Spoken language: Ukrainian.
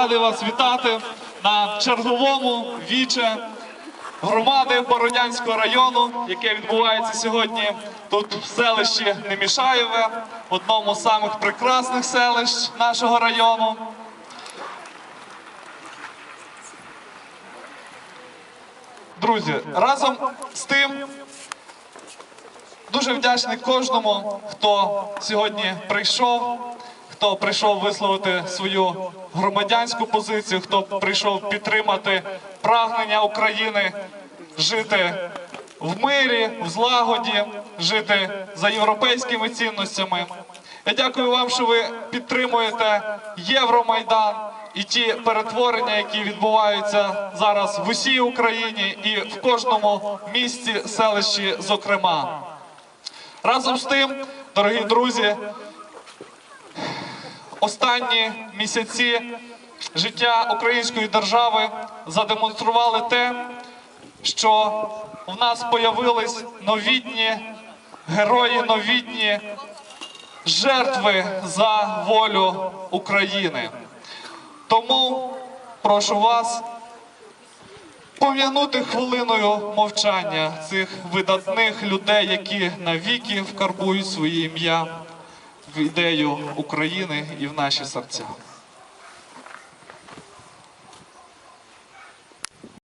радий вас вітати на черговому віче громади Бородянського району, яке відбувається сьогодні тут в селищі Немішаєве, одному з самих прекрасних селищ нашого району. Друзі, разом з тим дуже вдячний кожному, хто сьогодні прийшов, хто прийшов висловити свою громадянську позицію, хто прийшов підтримати прагнення України жити в мирі, в злагоді, жити за європейськими цінностями. Я дякую вам, що ви підтримуєте Євромайдан і ті перетворення, які відбуваються зараз в усій Україні і в кожному місті, селищі, зокрема. Разом з тим, дорогі друзі, останні місяці життя української держави задемонстрували те, що в нас появились новітні герої, новітні жертви за волю України. Тому прошу вас пом'янути хвилиною мовчання цих видатних людей, які навіки вкарбують своє ім'я в ідею України і в наші серця.